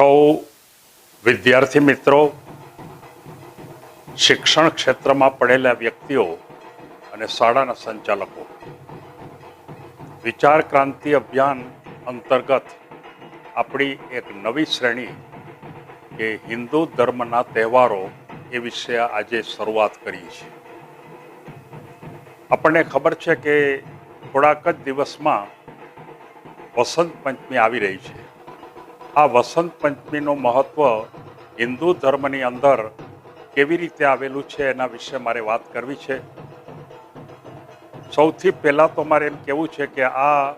સૌ વિદ્યાર્થી મિત્રો, શિક્ષણ ક્ષેત્રમાં પડેલા વ્યક્તિઓ અને શાળાના સંચાલકો. વિચાર ક્રાંતિ અભિયાન અંતર્ગત આપણી એક નવી શ્રેણી કે હિન્દુ ધર્મના તહેવારો એ વિશે આજે શરૂઆત કરી છે આપણને ખબર છે કે થોડાક જ દિવસમાં વસંત પંચમી આવી રહી છે. આ વસંત પંચમીનું મહત્વ હિન્દુ ધર્મની અંદર કેવી રીતે આવેલું છે એના વિશે મારે વાત કરવી છે. સૌથી પહેલાં તો મારે એમ કહેવું છે કે આ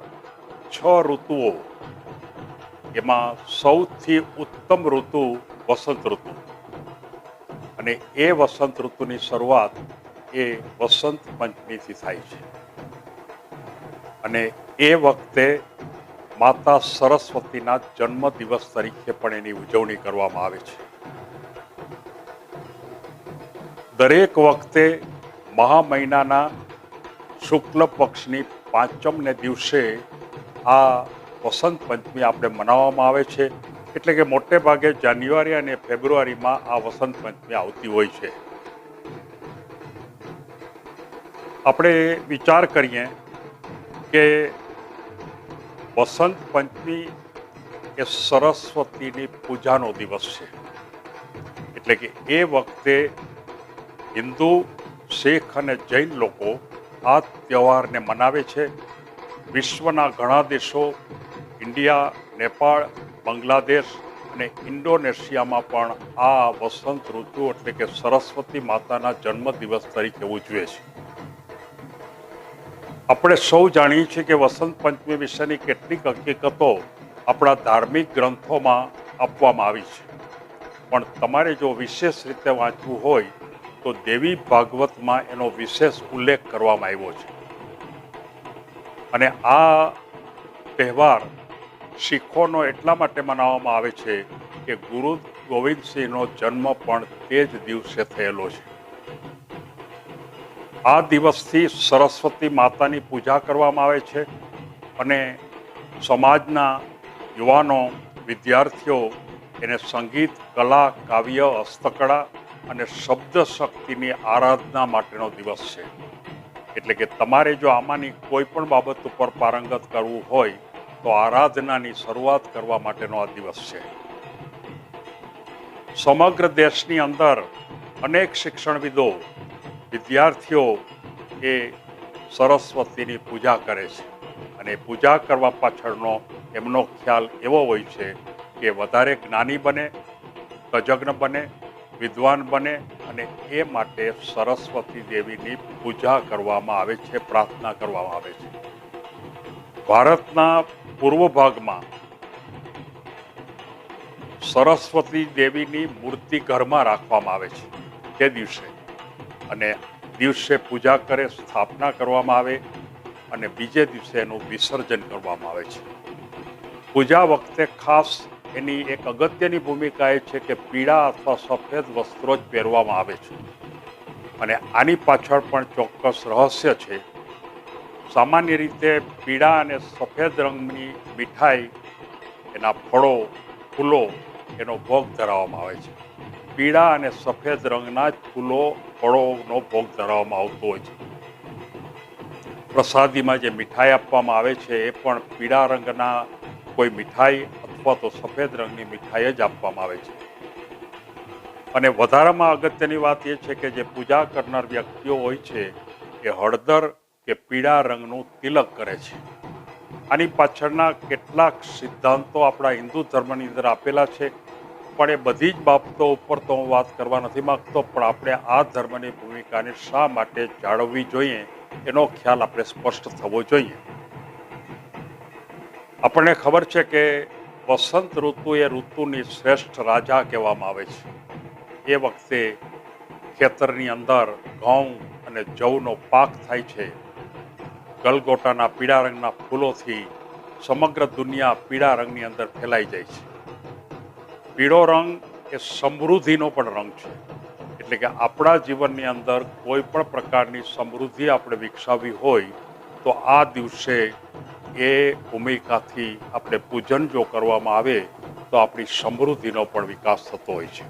છ ઋતુઓ, એમાં સૌથી ઉત્તમ ઋતુ વસંત ઋતુ. અને એ વસંત ઋતુની શરૂઆત એ વસંત પંચમીથી થાય છે. અને એ વખતે માતા સરસ્વતીના જન્મ દિવસ તરીકે પણ એની ઉજવણી કરવામાં આવે છે. દરેક વખતે મહા મહિનાના શુક્લ પક્ષની પાંચમને દિવસે આ વસંત પંચમી આપણે મનાવવામાં આવે છે. એટલે કે મોટે ભાગે જાન્યુઆરી અને ફેબ્રુઆરીમાં આ વસંત પંચમી આવતી હોય છે. આપણે વિચાર કરીએ કે વસંત પંચમી એ સરસ્વતીની પૂજાનો દિવસ છે. એટલે કે એ વખતે હિન્દુ, શીખ અને જૈન લોકો આ તહેવારને મનાવે છે. વિશ્વના ઘણા દેશો, ઇન્ડિયા, નેપાળ, બાંગ્લાદેશ અને ઇન્ડોનેશિયામાં પણ આ વસંત ઋતુ એટલે કે સરસ્વતી માતાના જન્મદિવસ તરીકે ઉજવે છે. આપણે સૌ જાણીએ છીએ કે વસંત પંચમી વિશેની કેટલીક હકીકતો આપણા ધાર્મિક ગ્રંથોમાં આપવામાં આવી છે. પણ તમારે જો વિશેષ રીતે વાંચવું હોય, તો દેવી ભાગવતમાં એનો વિશેષ ઉલ્લેખ કરવામાં આવ્યો છે. અને આ તહેવાર શીખોનો એટલા માટે મનાવવામાં આવે છે કે ગુરુ ગોવિંદસિંહનો જન્મ પણ તે જ દિવસે થયેલો છે. આ દિવસથી સરસ્વતી માતાની પૂજા કરવામાં આવે છે અને સમાજના યુવાનો, વિદ્યાર્થીઓ એને સંગીત, કલા, કાવ્ય, હસ્તકળા અને શબ્દ શક્તિની આરાધના માટેનો દિવસ છે. એટલે કે તમારે જો આમાંની કોઈ પણ બાબત ઉપર પારંગત કરવું હોય, તો આરાધનાની શરૂઆત કરવા માટેનો આ દિવસ છે. સમગ્ર દેશની અંદર અનેક શિક્ષણવિદો વિદ્યાર્થીઓ એ સરસ્વતીની પૂજા કરે છે. અને પૂજા કરવા પાછળનો એમનો ખ્યાલ એવો હોય છે કે વધારે જ્ઞાની બને, તજજ્ઞ બને, વિદ્વાન બને અને એ માટે સરસ્વતી દેવીની પૂજા કરવામાં આવે છે, પ્રાર્થના કરવામાં આવે છે. ભારતના પૂર્વ ભાગમાં સરસ્વતી દેવીની મૂર્તિ ઘરમાં રાખવામાં આવે છે. તે દિવસે અને દિવસે પૂજા કરે, સ્થાપના કરવામાં આવે અને બીજે દિવસે એનું વિસર્જન કરવામાં આવે છે. પૂજા વખતે ખાસ એની એક અગત્યની ભૂમિકા એ છે કે પીળા અથવા સફેદ વસ્ત્રો જ પહેરવામાં આવે છે. અને આની પાછળ પણ ચોક્કસ રહસ્ય છે. સામાન્ય રીતે પીળા અને સફેદ રંગની મીઠાઈ, એના ફળો, ફૂલો એનો ભોગ ધરાવવામાં આવે છે. પીળા અને સફેદ રંગના ફૂલો, ફળોનો ભોગ ધરાવવામાં આવતો હોય છે. પ્રસાદીમાં જે મીઠાઈ આપવામાં આવે છે, એ પણ પીળા રંગના કોઈ મીઠાઈ અથવા તો સફેદ રંગની મીઠાઈ જ આપવામાં આવે છે. અને વધારામાં અગત્યની વાત એ છે કે જે પૂજા કરનાર વ્યક્તિઓ હોય છે, એ હળદર કે પીળા રંગનું તિલક કરે છે. આની પાછળના કેટલાક સિદ્ધાંતો આપણા હિન્દુ ધર્મની અંદર આપેલા છે. પણ એ બધી જ બાબતો ઉપર તો હું વાત કરવા નથી માગતો, પણ આપણે આ ધર્મની ભૂમિકાને શા માટે જાળવવી જોઈએ એનો ખ્યાલ આપણે સ્પષ્ટ થવો જોઈએ. આપણને ખબર છે કે વસંત ઋતુ એ ઋતુની શ્રેષ્ઠ રાજા કહેવામાં આવે છે. એ વખતે ખેતરની અંદર ઘઉં અને જવનો પાક થાય છે. ગલગોટાના પીળા રંગના ફૂલોથી સમગ્ર દુનિયા પીળા રંગની અંદર ફેલાઈ જાય છે. પીળો રંગ એ સમૃદ્ધિનો પણ રંગ છે. એટલે કે આપણા જીવનની અંદર કોઈ પણ પ્રકારની સમૃદ્ધિ આપણે વિકસાવવી હોય, તો આ દિવસે એ ભૂમિકાથી આપણે પૂજન જો કરવામાં આવે, તો આપણી સમૃદ્ધિનો પણ વિકાસ થતો હોય છે.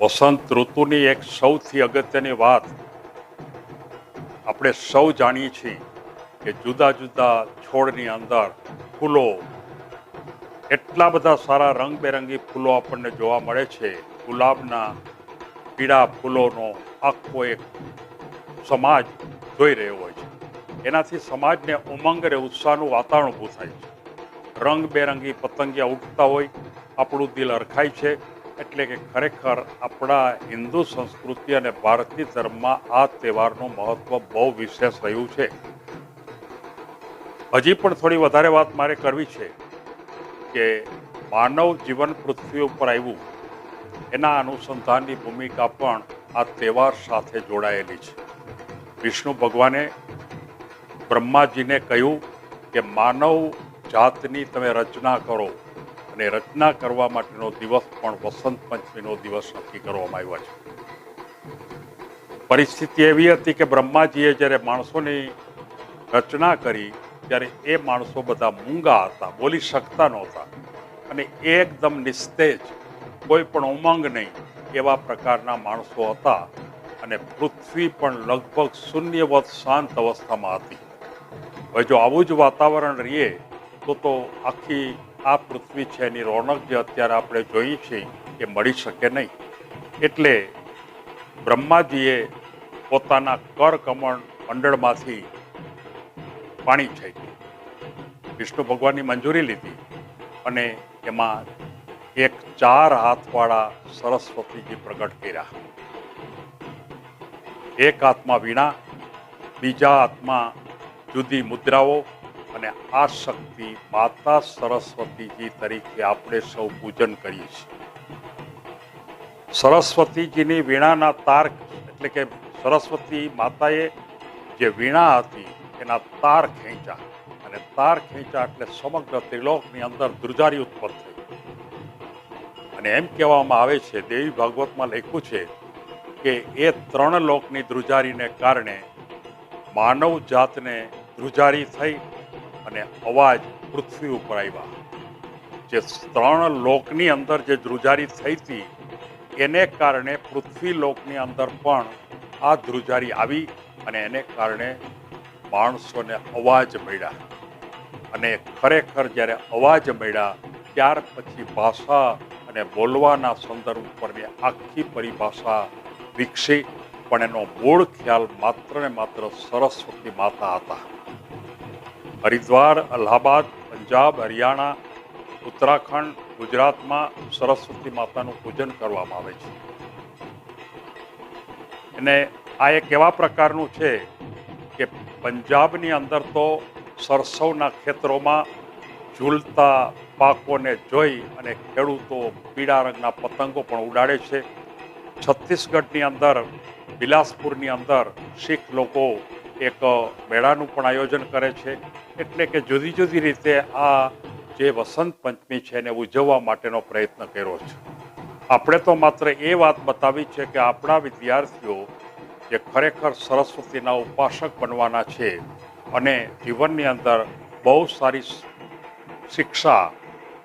વસંત ઋતુની એક સૌથી અગત્યની વાત આપણે સૌ જાણીએ છીએ કે જુદા જુદા છોડની અંદર ફૂલો એટલા બધા સારા રંગબેરંગી ફૂલો આપણને જોવા મળે છે. ગુલાબના પીળા ફૂલોનો આખો એક સમાજ જોઈ રહ્યો હોય છે. એનાથી સમાજને ઉમંગ અને ઉત્સાહનું વાતાવરણ ઊભું થાય છે. રંગબેરંગી પતંગિયા ઉઠતા હોય, આપણું દિલ અરખાય છે, એટલે કે ખરેખર આપણા હિન્દુ સંસ્કૃતિ અને ભારતીય ધર્મમાં આ તહેવારનું મહત્વ બહુ વિશેષ રહ્યું છે. હજી પણ થોડી વધારે વાત મારે કરવી છે. કે માનવ જીવન પૃથ્વી ઉપર આવ્યું, એના અનુસંધાનની ભૂમિકા પણ આ તહેવાર સાથે જોડાયેલી છે. વિષ્ણુ ભગવાને બ્રહ્માજીને કહ્યું કે માનવ જાતની તમે રચના કરો અને રચના કરવા માટેનો દિવસ પણ વસંત પંચમીનો દિવસ નક્કી કરવામાં આવ્યો છે. પરિસ્થિતિ એવી હતી કે બ્રહ્માજીએ જ્યારે માણસોની રચના કરી ત્યારે એ માણસો બધા મૂંગા હતા, બોલી શકતા નહોતા. અને એકદમ નિસ્તેજ, કોઈ પણ ઉમંગ નહીં, એવા પ્રકારના માણસો હતા. અને પૃથ્વી પણ લગભગ શૂન્યવત શાંત અવસ્થામાં હતી. હવે જો આવું જ વાતાવરણ રહીએ, તો તો આખી આ પૃથ્વી છે એની રોનક જે અત્યારે આપણે જોઈએ છીએ, એ મળી શકે નહીં. એટલે બ્રહ્માજીએ પોતાના કર કમળ મંડળમાંથી પાણી છે. વિષ્ણુ ભગવાનની મંજૂરી લીધી અને એમાં એક ચાર હાથવાળા સરસ્વતીજી પ્રગટ કર્યા. એક હાથમાં વીણા, બીજા હાથમાં જુદી મુદ્રાઓ અને આ શક્તિ માતા સરસ્વતીજી તરીકે આપણે સૌ પૂજન કરીએ છીએ. સરસ્વતીજીની વીણાના તાર એટલે કે સરસ્વતી માતાએ જે વીણા હતી એના તાર ખેંચ્યા અને તાર ખેંચ્યા એટલે સમગ્ર ત્રિલોકની અંદર ધ્રુજારી ઉત્પન્ન થઈ. અને એમ કહેવામાં આવે છે, દેવી ભાગવતમાં લખ્યું છે કે એ ત્રણ લોકની ધ્રુજારીને કારણે માનવ જાતને ધ્રુજારી થઈ અને અવાજ પૃથ્વી ઉપર આવ્યા. જે ત્રણ લોકની અંદર જે ધ્રુજારી થઈ હતી, એને કારણે પૃથ્વી લોકની અંદર પણ આ ધ્રુજારી આવી અને એને કારણે માણસોને અવાજ મળ્યા. અને ખરેખર જ્યારે અવાજ મળ્યા, ત્યાર પછી ભાષા અને બોલવાના સંદર્ભ ઉપરની આખી પરિભાષા વિકસી. પણ એનો મૂળ ખ્યાલ માત્ર ને માત્ર સરસ્વતી માતા હતા. હરિદ્વાર, અલ્હાબાદ, પંજાબ, હરિયાણા, ઉત્તરાખંડ, ગુજરાતમાં સરસ્વતી માતાનું પૂજન કરવામાં આવે છે. અને આ એક એવા પ્રકારનું છે પંજાબની અંદર તો સરસવના ખેતરોમાં ઝૂલતા પાકોને જોઈ અને ખેડૂતો પીળા રંગના પતંગો પણ ઉડાડે છે. છત્તીસગઢની અંદર, બિલાસપુરની અંદર શીખ લોકો એક મેળાનું પણ આયોજન કરે છે. એટલે કે જુદી જુદી રીતે આ જે વસંત પંચમી છે એને ઉજવવા માટેનો પ્રયત્ન કર્યો છે. આપણે તો માત્ર એ વાત બતાવી છે કે આપણા વિદ્યાર્થીઓ જે ખરેખર સરસ્વતીના ઉપાસક બનવાના છે અને જીવનની અંદર બહુ સારી શિક્ષા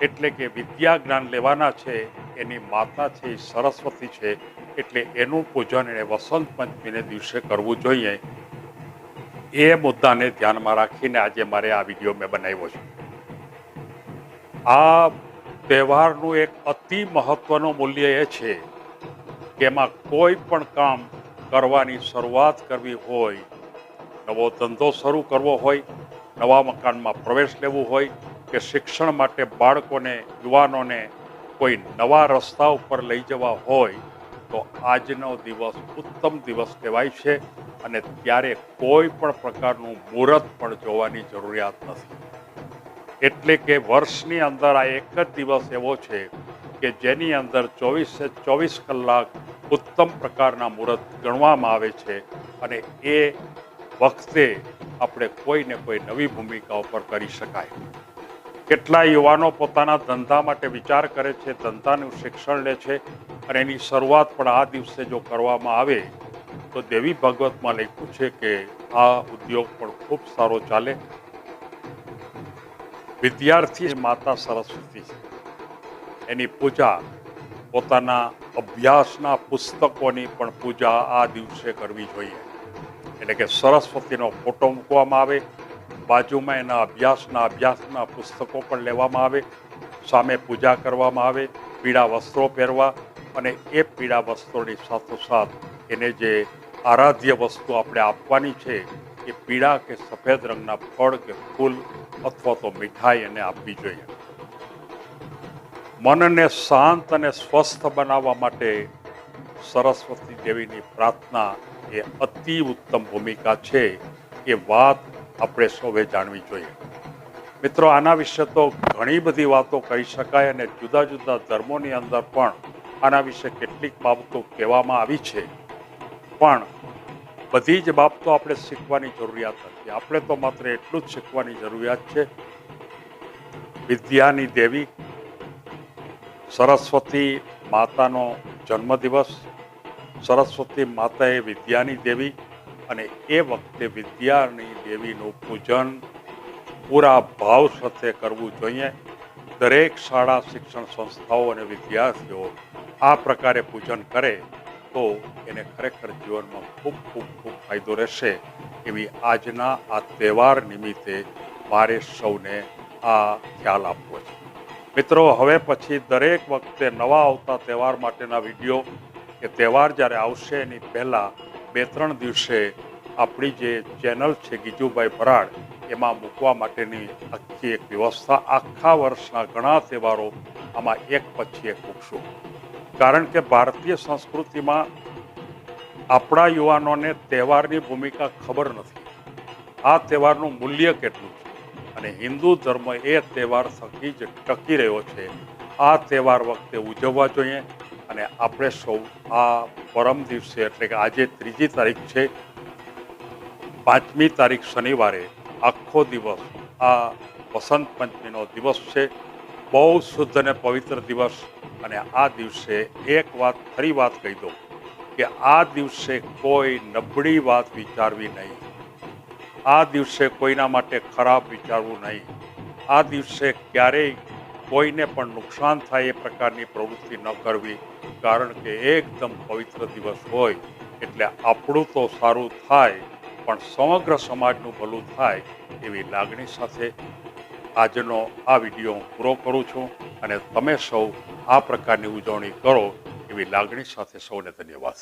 એટલે કે વિદ્યા જ્ઞાન લેવાના છે, એની માતા છે, એ સરસ્વતી છે, એટલે એનું પૂજન એણે વસંત પંચમીને દિવસે કરવું જોઈએ. એ મુદ્દાને ધ્યાનમાં રાખીને આજે મારે આ વીડિયો મેં બનાવ્યો છે. આ તહેવારનું એક અતિ મહત્વનું મૂલ્ય એ છે કે એમાં કોઈ પણ કામ કરવાની શરૂઆત કરવી હોય, નવો ધંધો શરૂ કરવો હોય, નવા મકાનમાં પ્રવેશ લેવું હોય, કે શિક્ષણ માટે બાળકોને, યુવાનોને કોઈ નવા રસ્તા ઉપર લઈ જવા હોય, તો આજનો દિવસ ઉત્તમ દિવસ કહેવાય છે અને ત્યારે કોઈ પણ પ્રકારનું મુહૂર્ત પણ જોવાની જરૂરિયાત નથી. એટલે કે વર્ષની અંદર આ એક જ દિવસ એવો છે કે જેની અંદર ચોવીસે, ચોવીસ કલાક ઉત્તમ પ્રકારના મુહૂર્ત ગણવામાં આવે છે અને એ વખતે આપણે કોઈને કોઈ નવી ભૂમિકા ઉપર કરી શકાય. કેટલા યુવાનો પોતાના ધંધા માટે વિચાર કરે છે, ધંધાનું શિક્ષણ લે છે અને એની શરૂઆત પણ આ દિવસે જો કરવામાં આવે, તો દેવી ભાગવતમાં લખ્યું છે કે આ ઉદ્યોગ પણ ખૂબ સારો ચાલે. વિદ્યાર્થી માતા સરસ્વતી છે. એની પૂજા પોતાના અભ્યાસના પુસ્તકોની પણ પૂજા આ દિવસે કરવી જોઈએ. એટલે કે સરસ્વતીનો ફોટો મૂકવામાં આવે, બાજુમાં એના અભ્યાસના અભ્યાસના પુસ્તકો પણ લેવામાં આવે, સામે પૂજા કરવામાં આવે, પીળા વસ્ત્રો પહેરવા અને એ પીળા વસ્ત્રોની સાથોસાથ એને જે આરાધ્ય વસ્તુ આપણે આપવાની છે, એ પીળા કે સફેદ રંગના ફળ કે ફૂલ અથવા તો મીઠાઈ એને આપવી જોઈએ. મનને શાંત અને સ્વસ્થ બનાવવા માટે સરસ્વતી દેવીની પ્રાર્થના એ અતિ ઉત્તમ ભૂમિકા છે એ વાત આપણે સૌએ જાણવી જોઈએ. મિત્રો, આના વિશે તો ઘણી બધી વાતો કરી શકાય અને જુદા જુદા ધર્મોની અંદર પણ આના વિશે કેટલીક બાબતો કહેવામાં આવી છે. પણ બધી જ બાબતો આપણે શીખવાની જરૂરિયાત નથી. આપણે તો માત્ર એટલું જ શીખવાની જરૂરિયાત છે. વિદ્યાની દેવી સરસ્વતી માતાનો જન્મદિવસ. સરસ્વતી માતા એ વિદ્યાની દેવી અને એ વખતે વિદ્યાની દેવીનું પૂજન પૂરા ભાવ સાથે કરવું જોઈએ. દરેક શાળા શિક્ષણ સંસ્થાઓ અને વિદ્યાર્થીઓ આ પ્રકારે પૂજન કરે તો એને ખરેખર જીવનમાં ખૂબ ખૂબ ખૂબ ફાયદો રહેશે. એવી આજના આ તહેવાર નિમિત્તે મારે સૌને આ ખ્યાલ આપવો છે. મિત્રો, હવે પછી દરેક વખતે નવા આવતા તહેવાર માટેના વીડિયો કે તહેવાર જ્યારે આવશે, એની પહેલાં બે ત્રણ દિવસે આપણી જે ચેનલ છે, ગીજુભાઈ ભરાડ, એમાં મૂકવા માટેની આખી એક વ્યવસ્થા. આખા વર્ષના ઘણા તહેવારો આમાં એક પછી એક મૂકશું. કારણ કે ભારતીય સંસ્કૃતિમાં આપણા યુવાનોને તહેવારની ભૂમિકા ખબર નથી. આ તહેવારનું મૂલ્ય કેટલું છે? અને હિન્દુ ધર્મ એ તહેવાર થકી જ ટકી રહ્યો છે. આ તહેવાર વખતે ઉજવવા જોઈએ અને આપણે સૌ આ પરમ દિવસે, એટલે કે આજે ત્રીજી તારીખ છે, પાંચમી તારીખ શનિવારે આખો દિવસ આ વસંત પંચમીનો દિવસ છે. બહુ શુદ્ધ અને પવિત્ર દિવસ અને આ દિવસે એક વાત ફરી વાત કહી દઉં કે આ દિવસે કોઈ નબળી વાત વિચારવી નહીં. આ દિવસે કોઈના માટે ખરાબ વિચારવું નહીં. આ દિવસે ક્યારેય કોઈને પણ નુકસાન થાય એ પ્રકારની પ્રવૃત્તિ ન કરવી, કારણ કે એકદમ પવિત્ર દિવસ હોય, એટલે આપણું તો સારું થાય, પણ સમગ્ર સમાજનું ભલું થાય એવી લાગણી સાથે આજનો આ વીડિયો હું પૂરો કરું છું અને તમે સૌ આ પ્રકારની ઉજવણી કરો એવી લાગણી સાથે સૌને ધન્યવાદ.